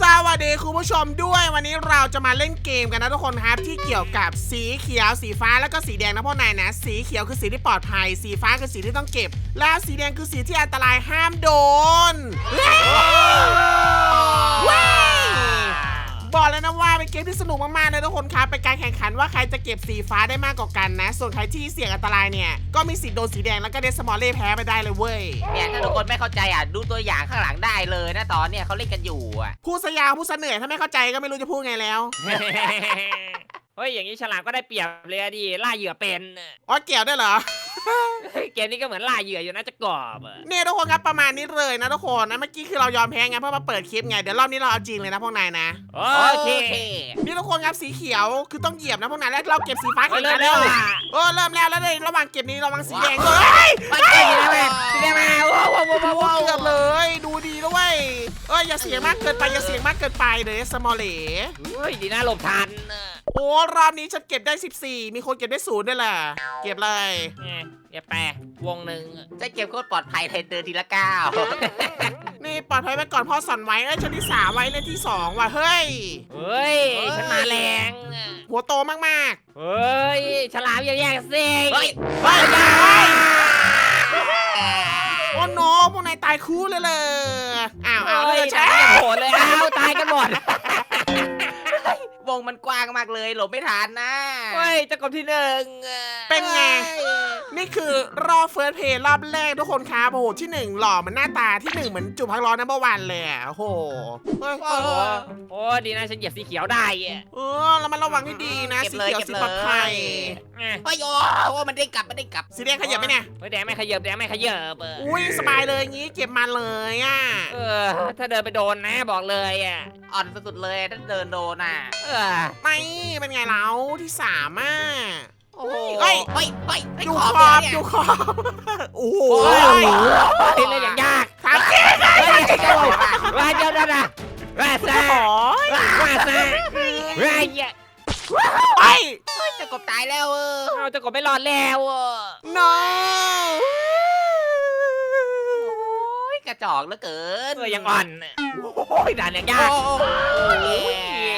สวัสดีคุณผู้ชมด้วยวันนี้เราจะมาเล่นเกมกันนะทุกคนครับที่เกี่ยวกับสีเขียวสีฟ้าแล้วก็สีแดงนะพ่อนายนะ สีเขียวคือสีที่ปลอดภัย สีฟ้าคือสีที่ต้องเก็บ แล้วสีแดงคือสีที่อันตรายห้ามโดน บอกเลยนะว่าเป็นเกมที่สนุกมากๆเลยทุกคนครับเป็นการแข่งขันว่าใครจะเก็บสีฟ้าได้มากกว่ากันนะ ส่วนใครที่เสี่ยงอันตรายเนี่ยก็มีสิทธิ์โดนสีแดงแล้วก็เดสมอลเล่แพ้ไปได้เลยเว้ยเนี่ยถ้าทุกคนไม่เข้าใจอะดูตัวอย่างข้างหลังได้เลยนะตอนเนี่ยเขาเล่นกันอยู่อะพูดซะยาวพูดซะเหนื่อยถ้าไม่เข้าใจก็ไม่รู้จะพูดไงแล้ว เฮ้ยอย่างนี้ฉลามก็ได้เปรียบเลยอะดิล่าเหยื่อเป็นอ๋อเกี่ยวด้วยเหรอ เฮ้ยเกมนี้ก็เหมือนล่าเหยื่ออยู่นะจะกรอบอะเนี่ยทุกคนครับประมาณนี้เลยนะทุกคนนะเมื่อกี้คือเรายอมแพ้ไงเพื่อมาเปิดคลิปไงเดี๋ยวรอบนี้เราเอาจริงเลยนะพวกนายนะ โอโอเคเคนี่ทุกคนครับสีเขียวคือต้องเหยียบนะพวกนายแล้วเราเก็บสีฟ้าเฮ้แข่ยงเริ่กัมนแล้แล้ววอะเออเริ่มแล้วแล้วเลยระหว่างเก็บนี้ระวังสีแดงด้วยเฮ้ยไปเกมนี้มาสีแดงมาว้าวว้าวว้าวโอ้โหว้าวเกือบเลย ดูดีด้วยเอ้ยอย่าเสียงมากเกินไปอย่าเสียงมากเกินไปเดี๋ยวสมอลเล่เฮ้ยดีนะหลบทันอะ โอ้รอบนี้ฉันเก็บได้ 14 มีคนเก็บได้ศูนย์ด้วยแหละ เก็บเลยเนี่ยเดี๋ยวแปะวงหนึ่งจะเก็บโคตรปลอดภัยเลยเดินทีละก้าวนี่ปลอดภัยไว้ก่อนพ่อสั่นไว้เอ้ยชั้นที่สามไว้เล่นที่สองว่ะเฮ้ย เฮ้ยฉันมาแรงอะหัวโตมากเฮ้ยฉลามอย่าแย่งสิเฮ้ยๆเฮ้ยโอ้โนพวกนายตายคู่เลยเลยอ้าวเอาเฮ้ยเลยฉลาใช่มอย่างโหดเลยอ้าวตายกันหมดว งมันกว้างมากเลยหลบไม่ทันนะเฮ้ยเจะกบที่หนึ่งอะเป็นไงนี่คือรอบเฟิร์สเพย์รอบแรกทุกคนครับโอ้โหที่หนึ่งหล่อเหมันหน้าตาที่หนึ่งเหมือนจุบพักร้อนนัมเบอร์วันเลยอะโอ้โหเฮ้ยโอ้โหโอ้ดีนะฉันเหยียบสีเขียวได้อะเออแล้วมันระวังให้ดีนะเก็บสีเลยเขียวเก็บสีเลยปลอดภัยอะเฮ้ยโอ้โหมันได้กลับมันได้กลับสีแดงขยับไหมเนี่ยเฮ้ยแดงไม่ขยับแดงไม่ขยับเอออุ้ยสบายเลยงี้เก็บมาเลยอะเออ ถ้าเดินไปโดนนะบอกเลยอะอ่อนสุดๆเลยถ้าเดินโดนอะ เออไม่เป็นไงเราที่สามอะโอ้โหเฮ้ยเฮ้ยเฮ้ยเฮ้ยดูขขออบบดูเนี่ยขอบโอ้โหโอ้ยเล่นอย่างยากถามจริงเฮ้ยเจ้าว่าเจ้านั่นน่ะว่าซะโอ้ยว่าซะว่าเหี้ยไปจะกบตายแล้วเออเอาเจะกบไม่รอดแล้วอะ no โอ้ยก ระจอกเหลือเกินเออยังอ่อนโอ้ยด่านอย่างยากโอ้โอ้ย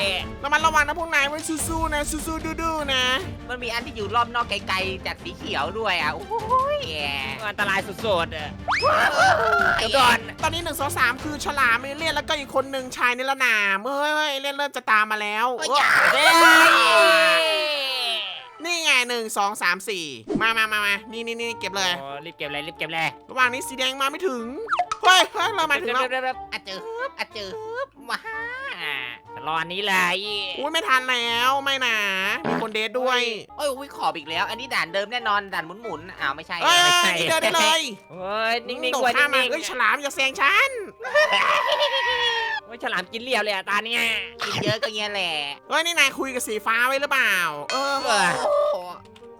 ยระมัดระวังนะพวกนายไว้สู้ๆนะสู้ๆดูๆนะ มันมีอันที่อยู่รอบนอกไกลๆจากสีเขียวด้วยอะโอ้ยอันตรายสุดๆอะเดี๋ยวก่อนตอนนี้หนึ่งสองสามคือฉลามเอเลี่ยนแล้วก็อีกคนหนึ่งชายนิรนามเฮ้ยเฮ้ยเอเลี่ยนเริ่มจะตามมาแล้วเฮ้ยเอ้ยเฮ้ยนี่ไงหนึ่งสองสามสี่มามามามานี่นี่นี่เก็บเลยโอ้รีบเก็บเลยรีบเก็บเลย ระหว่างนี้สีแดงมาไม่ถึง เฮ้ยเฮ้ยเรามาถึงแล้วเร็วๆๆอะเจอฮึบอะเจอฮึบว้าๆจะรออันนี้เลยอุ้ยไม่ทันแล้วไม่นะมีคนเดทด้วยโอ้ยอุ้ยขอบอีกแล้ว อันนี้ด่านเดิมแน่นอนด่านหมุนๆอ้าวไม่ใช่เอ้ยไม่ใช่เดินได้เลยโอ้ยนิ่งโดๆดไว้ข้ามมานิ่งเอ้ยฉลามอย่าแซงฉันๆโอ้ยฉลามกินเลี้ยวเลยอะตาเนี่ยกินเยอะก็เงี้ยแหละเฮ้ยนี่นายคุยกับสีฟ้าไว้หรือเปล่า เออเออโอ้โห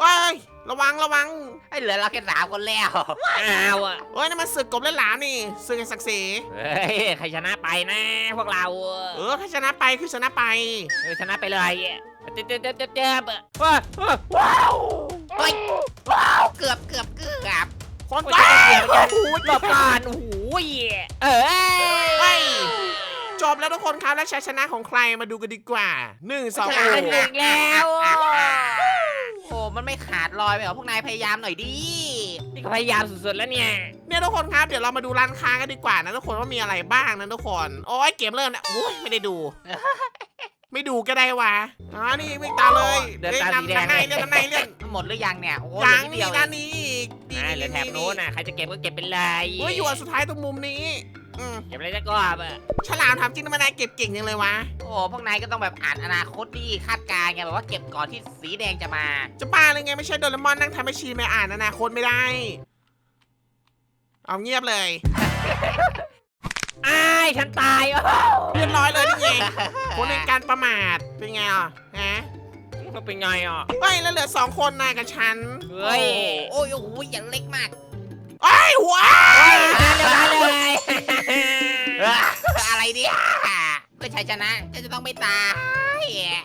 เฮ้ยระวังระวังให้เหลือเราแค่สามคนแล้วอ้าวอะเฮ้ยนี่มันศึกกบเล่นหลามนี่ศึกแห่งศักดิ์ศรีเฮ้ยใครชนะไปนะ พวกเราเออใครชนะไปคือชนะไป เออชนะไปเลยเจ็บเจ็บเจ็บเจ็บเจ็บว้าวว้าวเฮ้ยว้าวเกือบเกือบเกือบคนโอ้ยตายเจ็บเจ็บโอ้โหหลบก่อนโอ้โหเออเฮ้ยจบแล้วทุกคนครับและชัยชนะของใครมาดูกันดีกว่าหนึ่งสองชนะเป็นหนึ่งแล้วโอ้ มันไม่ขาดลอยไปเหรอพวกนายพยายามหน่อยดินี่ก็พยายามสุดๆแล้วเนี่ย เนี่ยทุกคนครับเดี๋ยวเรามาดูร้านค้ากันดีกว่านะทุกคนว่ามีอะไรบ้างนะทุกคนโอ้ยเกมเริ่มแล้วโอ้ยไม่ได้ดู ไม่ดูก็ได้วะอ๋อนี่วิ่งตามเลยเดินอ้ยตามสีแดง นำในเลื่อนนำในเลื่อนหมดหรือยังเนี่ยโอ้ยังเหลือนิดนี่เดียวเอด้านงนี้อีกอ่าเหลือแถบโน้นน่ะใครจะเก็บก็เก็บเป็นเลยเฮ้ยอยู่อันสุดท้ายตรงมุมนี้ อืมเก็บอะไรจะกรอบอะฉลามทำจริงทำไมนายเก็บเก่งจังเลยวะ โอ้พวกนายก็ต้องแบบอ่านอนาคตดิคาดการณ์ไงแบบว่าเก็บก่อนที่สีแดงจะมา จะบ้าเลยไงไม่ใช่โดเรมอนนั่งทำให้ชีไม่อ่านอนาคตไม่ได้ เอาเงียบเลยอ้ายฉันตายโอ้เรียบร้อยเลยนี่ไงผลในการประมาทเป็นไงอะฮะมันเป็นไงอะเฮ้ยแล้วเหลือสองคนนายกับฉันเฮ้ย โอ้ยโอ้โหอย่างเล็กมาก ไอ้ยหัวเร็วๆเลยอะไรเนี่ยเพื่อชัยชนะฉันจะต้องไม่ตาย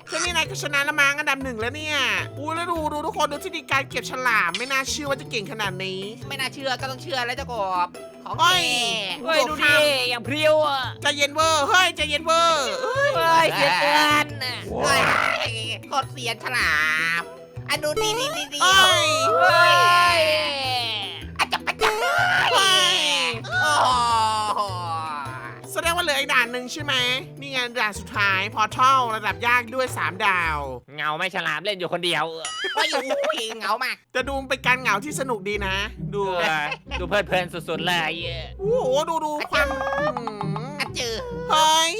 แค่นี้นายก็ชนะละมั้งอันดับหนึ่งแล้วเนี่ยอู้แล้วดูดูทุกคนดูที่ดีการเก็บฉลามไม่น่าเชื่อว่าจะเก่งขนาดนี้ ไม่น่าเชื่อก็ต้องเชื่อแล้วเจ้ากบของเฮ้แกยเฮ้ยดูดิอย่างเพรียวอะใจเย็นเวอร์เฮ้ยใจเย็นเวอร์เอ้ยเฮ้ยเสียเกินน่ะเฮ้ยกดเสียนฉลามอันดูนี่นี่นี่นี่เอ้ยเฮ้ย งใช่ไหมนี่ไงด่านสุดท้ายพอทัลระดับยากด้วย 3 ดาว เงาไม่ฉลามเล่นอยู่คนเดียวอะโอ้ยโอ้ยเหงามาก จะดูเป็นการเหงาที่สนุกดีนะ ดูเออดูเพลิดเพลินสุดๆเลยโอ้โหดูดูความอืมอันเจอเฮ้ย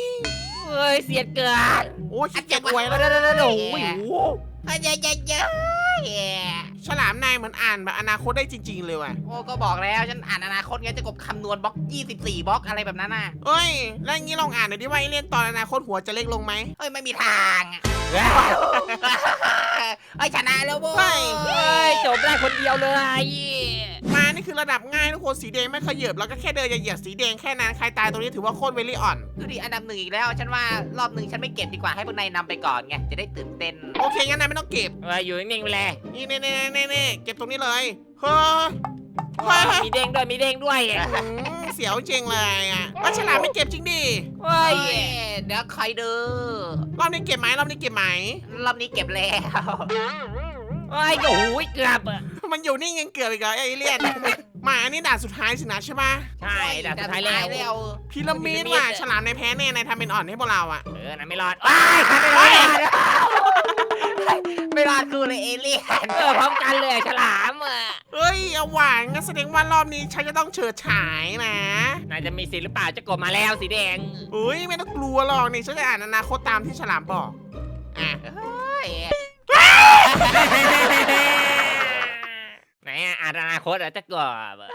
เฮ้ยเสียเกินโอ้ยขี้เกียจอวยเดี๋แล้วยวเดี๋ยวเดี๋ยวโอ้ยเฮ้ยเยอะเยอะเยอะ ฉลามนายเหมือนอ่านแบบอนาคตได้จริง ๆ เลยว่ะ โอ้ก็บอกแล้วฉันอ่านอนาคตไงจะกบคำนวณบล็อก 24 บล็อกอะไรแบบนั้นน่ะเอ้ย แล้วอย่างนี้ลองอ่านหน่อยดิว่าไอเลี่ยนตอนอนาคตหัวจะเล็กลงไหมเฮ้ยไม่มีทางอะเฮ้ยชนะแล้วโว้เฮ้ยเฮ้ยจบได้คนเดียวเลย มานี่คือระดับง่ายทุกคนสีแดงไม่ขยับแล้วก็แค่เดินอย่าเหยียบสีแดงแค่นั้นใครตายตรงนี้ถือว่าโคตรเวลี่อ่อน ดูดิอันดับหนึ่งอีกแล้ว ฉันว่ารอบหนึ่งฉันไม่เก็บดีกว่าให้พวกนายนำไปก่อนไงจะได้ตื่นเต้นโอเคงั้นนายไม่ต้องเก็บเฮ้ยอยู่นิ่งๆไปเลยนี่เน่เน่เน่เน่เก็บตรงนี้เลยเฮ้ยเฮ้ยมีเด้งด้วยมีเด้งด้วยอืมเสียวจริงเลยอะว่าฉลามไม่เก็บจริงดิเฮ้เฮ้ยยเดี๋ยวคอยดูรอบนี้เก็บไหมรอบนี้เก็บไหมรอบนี้เก็บแล้ว เฮ้ยโอ้โหเกือบอะ มันอยู่นี่ยังเกือบอีกเหรอไอเลี่ยนมาอันนี้ด่านสุดท้ายสินะใช่ปะใช่ด่านสุดท้ายแล้วแล้วพีระมิดว่ะฉลามในแพ้แน่นายทำเป็นอ่อนให้พวกเราอะเออนะไม่รอดว้ายใครไม่รอดไม่รอดกูเลยเอเลี่ยนเออพร้อมกันเลยฉลามอะเอ้ยเอาหวานงั้นแสดงว่ารอบนี้ฉันจะต้องเฉิดฉายนะนายจะมีสิทธิ์หรือเปล่าจะกดมาแล้วสีแดงอุ้ยไม่ต้องกลัวหรอกนี่ฉันจะอ่านอนาคตตามที่ฉลามบอกอะเฮ้ย อะอ่านอนาคตเหรอะจะกบอะ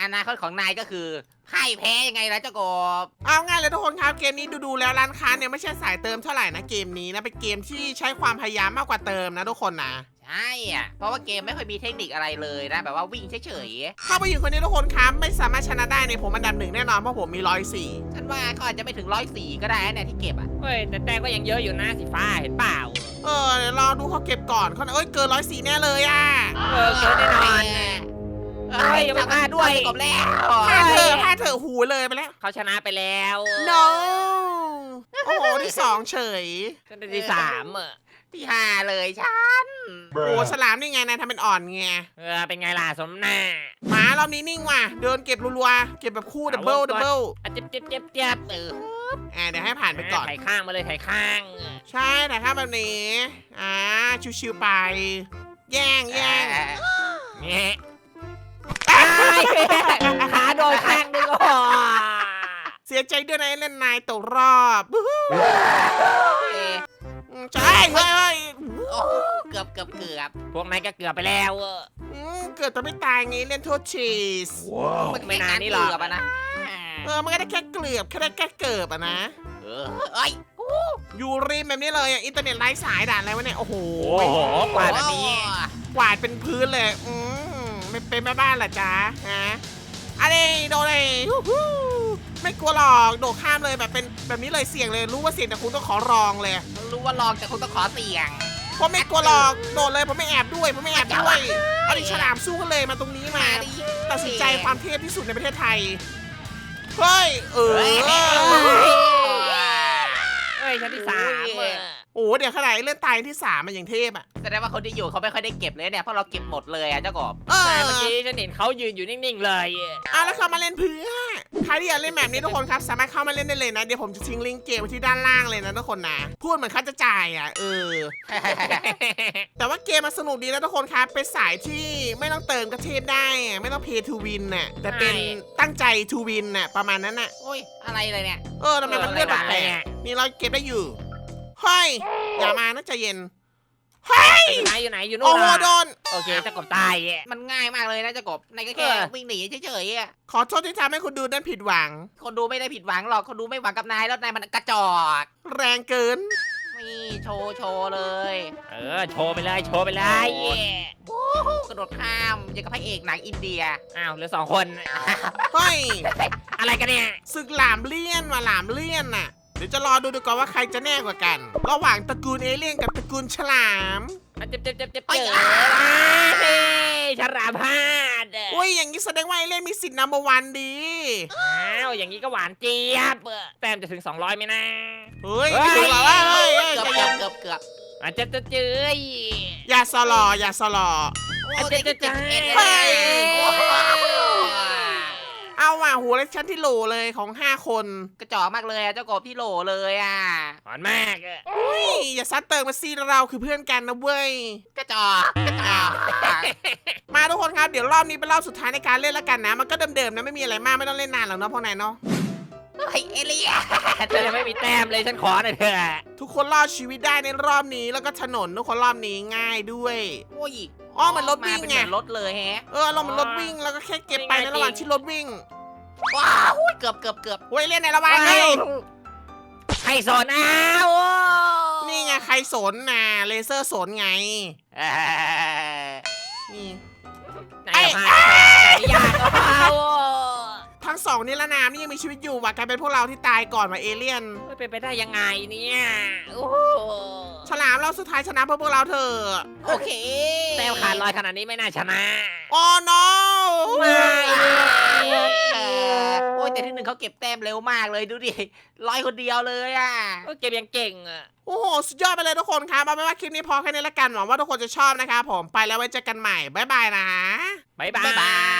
อนาคตของนายก็คือพ่ายแพ้ยังไงล่ะเจ้ากบ เอาง่ายเลยทุกคนครับเกมนี้ดูๆแล้วร้านค้าเนี่ยไม่ใช่สายเติมเท่าไหร่นะเกมนี้นะเป็นเกมที่ใช้ความพยายามมากกว่าเติมนะทุกคนนะ ใช่อะ เพราะว่าเกมไม่ค่อยมีเทคนิคอะไรเลยนะ แบบว่าวิ่งเฉยเข้าไปอยู่คนนี้ทุกคนครับไม่สามารถชนะได้ในผมอันดับหนึ่งแน่นอนเพราะผมมีร้อยสี่ๆฉันว่าเขาอาจจะไม่ถึงร้อยสี่ก็ได้นะเนี่ยที่เก็บอะ เฮ้ยแต่แต้มก็ยังเยอะอยู่นะสีฟ้าเห็นเปล่า เออเดี๋ยวรอดูเขาเก็บก่อนเขาเอ้ยเกินร้อยสี่แน่เลยอะ เออเกินแน่นอน เฮ้ยยังไม่พลาดด้วยจบแล้วถ้าเธอถ้าเธอหูเลยไปแล้วเขาชนะไปแล้ว no โอ้โหที่สองเฉยฉันได้ที่สามอะที่ห้าเลยฉัน โอ้ฉลามนี่ไงนายทำเป็นอ่อนไง เออ เป็นไงล่ะ สมหน้าหมารอบนี้นิ่งว่ะ เดินเก็บรัวๆ เก็บแบบคู่ดับเบิลเอาดับเบิลอะเจ็บเจ็บเจ็บเจ็บเอออ่าเดี๋ยวให้ผ่านไปก่อนไถ่ข้างมาเลยไถ่ข้าง ใช่แต่ถ้าแบบนี้ อ่า ชิวๆไป แย่งแย่งเงี้ยตาย ขาโดนข้างนึงก็พอเสียใจด้วยนะเล่นนายตกรอบอื้อหือเอ๊ะอืมใช่เฮ้ยเฮ้ยโอ้เกือบเกือบเกือบพวกนายก็เกือบไปแล้วอะอืมเกิดแต่ไม่ตายไงเล่นโทษชีสมันไม่นานนี่หรอกเกือบอะนะเออมันก็ได้แค่เกลือบแค่ได้แค่เกิบอะนะเออเอ้ยอยู่ริมแบบนี้เลยอะอินเทอร์เน็ตไร้สายด่านอะไรวะเนี่ยโอ้โหโอ้โหกว่าแบบนี้กวาดเป็นพื้นเลยอืม ไม่เป็นแม่บ้านเหรอจ๊ะฮะอะไรโดนเลยฮู้ฮู้ไม่กลัวหรอกโดดข้ามเลยแบบเป็นแบบนี้เลยเสี่ยงเลยรู้ว่าเสี่ยงแต่คุณต้องขอรองเลยรู้ว่าลองแต่คุณต้องขอเสี่ยง ผมไม่กลัวหรอกโดดเลยผมไม่แอบด้วยผมไม่แอบด้วยเอาดิฉลามสู้กันเลยมาตรงนี้มาดิตัดสินใจความเทพที่สุดในประเทศไทยเฮ้ยเออเฮ้ยเฮ้ยชั้นที่สามอะ โอ้เดี๋ยวขนาดเลื่อนตายที่สามมันอย่างเทพอะ แสดงว่าคนที่อยู่เขาไม่ค่อยได้เก็บเลยเนี่ยเพราะเราเก็บหมดเลยอะเจ้ากบเออแต่เมื่อกี้ฉันเห็นเขายืนอยู่นิ่งๆเลยอะแล้วเข้ามาเล่นเพื่อใครที่อยากเล่นแบบนี้ทุกคนครับ สามารถเข้ามาเล่นได้เลยนะ เดี๋ยวผมจะทิ้งลิงก์เกมไว้ที่ด้านล่างเลยนะทุกคนนะพูดเหมือนเขาจะจ่ายอะเออ แต่ว่าเกมมันสนุกดีนะทุกคนครับ เป็นสายที่ไม่ต้องเติมกระเทพได้อะไม่ต้อง pay to win น่ะแต่เป็นตั้งใจ to win น่ะประมาณนั้นน่ะโอ้ยอะไรเลยเนี่ย เออทำไมมันเลื่อนเออแปลอะไรกอะๆนี่เราเก็บได้อยู่ เฮ้ยอย่ามานะใจเย็นเฮ้ยอยู่ไหนอยู่ไหนอยู่นู่โอ้นโหอะโดน โอเคจะกบตายอะมันง่ายมากเลยนะเจ้ากบนายก็แค่เออ วิ่งหนีเฉยๆอะขอโทษที่ทำให้คุณดูนั้นผิดหวัง คนดูไม่ได้ผิดหวังหรอกคนดูไม่หวังกับนายแล้วนายมันกระจอกแรงเกิน นี่โชว์โชว์เลยเออโชว์ไปเลยโชว์ไปเลยโอ้โหกระโดดข้ามอย่างกับพระเอกหนังอินเดีย อ้าวเหลือสองคน เฮ้ยอะไรกันเนี่ย ศึกหลามเลี่ยนว่ะหลามเลี่ยนน่ะ ดี๋ยวจะรอดูดีกว่าว่าใครจะแน่กว่ากัน ระหว่างตระกูลเอเลี่ยนกับตระกูลฉลาม อะเจ็บเจ็บเจ็บเจ็บเอ้เจยอเฮ้ยฉลามพลาดอุ้ยอย่างนี้แสดงว่าเอเลี่ยนมีสิทธิ์นัมเบอร์วันดีอ้าวอย่างนี้ก็หวานเจี๊ยบแต้มจะถึง 200ไหมนะ เฮ้ยเฮ้ยดูเหรอว่าเฮ้ยเฮ้ยเกือบใจเกืเย็อนบเกือบเกือบอาจจะจะเจออย่าสลออย่าสลอโอ้อาจได้จะเจ็จะดจะเอ็ดเฮ้เลยย เอาว่ะหัวเล็กชั้นที่โหลเลยของ 5 คน กระจอกมากเลยอะเจ้ากบพี่โหลเลยอะหวานมากอะอุ้ยอย่าซัดเติมมาซีเราคือเพื่อนกันนะเว้ยกระจอกกระจอกมาทุกคนครับเดี๋ยวรอบนี้เป็นรอบสุดท้ายในการเล่นแล้วกันนะ มันก็เดิมๆนะไม่มีอะไรมากไม่ต้องเล่นนานหรอกเนาะพวกนายเนาะเฮ้ยเอเลี่ยนเธอยังไม่มีแต้มเลยฉันขอหน่อยเถอะทุกคนรอดชีวิตได้ในรอบนี้แล้วก็ถนนทุกคนรอบนี้ง่ายด้วย โอ้ย อ๋อเหมือนรถวิ่งมาเป็นไงเหมือนรถเลยแฮะ เออเรามันรถวิ่งแล้วก็แค่เก็บไปในระหว่างที่รถวิ่ง ว้าวเกือบเกือบเกือบเว้ยเล่นในระหว่างนี้ใครสอนอ้าวนี่ไงใครสนนะเลเซอร์สนไง เอ่อนี่ ไหนอะพาไหนยากก็เอาทั้งสองนี่ละนามนี่ยังมีชีวิตอยู่ว่ะกลายเป็นพวกเราที่ตายก่อนว่ะเอเลี่ยนไม่เป็นไปได้ยังไงเนี่ย โอ้โห ฉลามเราสุดท้ายชนะเพื่อพวกเราเถอะโอเคแต้มขาดลอยขนาดนี้ไม่น่าชนะโอ้ no ไม่เออโอ้ยแต่ที่หนึ่งเขาเก็บแต้มเร็วมากเลยดูดิร้อยคนเดียวเลยอะก็เก็บยังเก่งอะโอ้โห สุดยอดไปเลยทุกคนครับเอาเป็นว่าคลิปนี้พอแค่นี้ละกันหวังว่าทุกคนจะชอบนะครับผมไปแล้วไว้เจอกันใหม่บ๊ายบายนะบ๊ายบาบ๊าย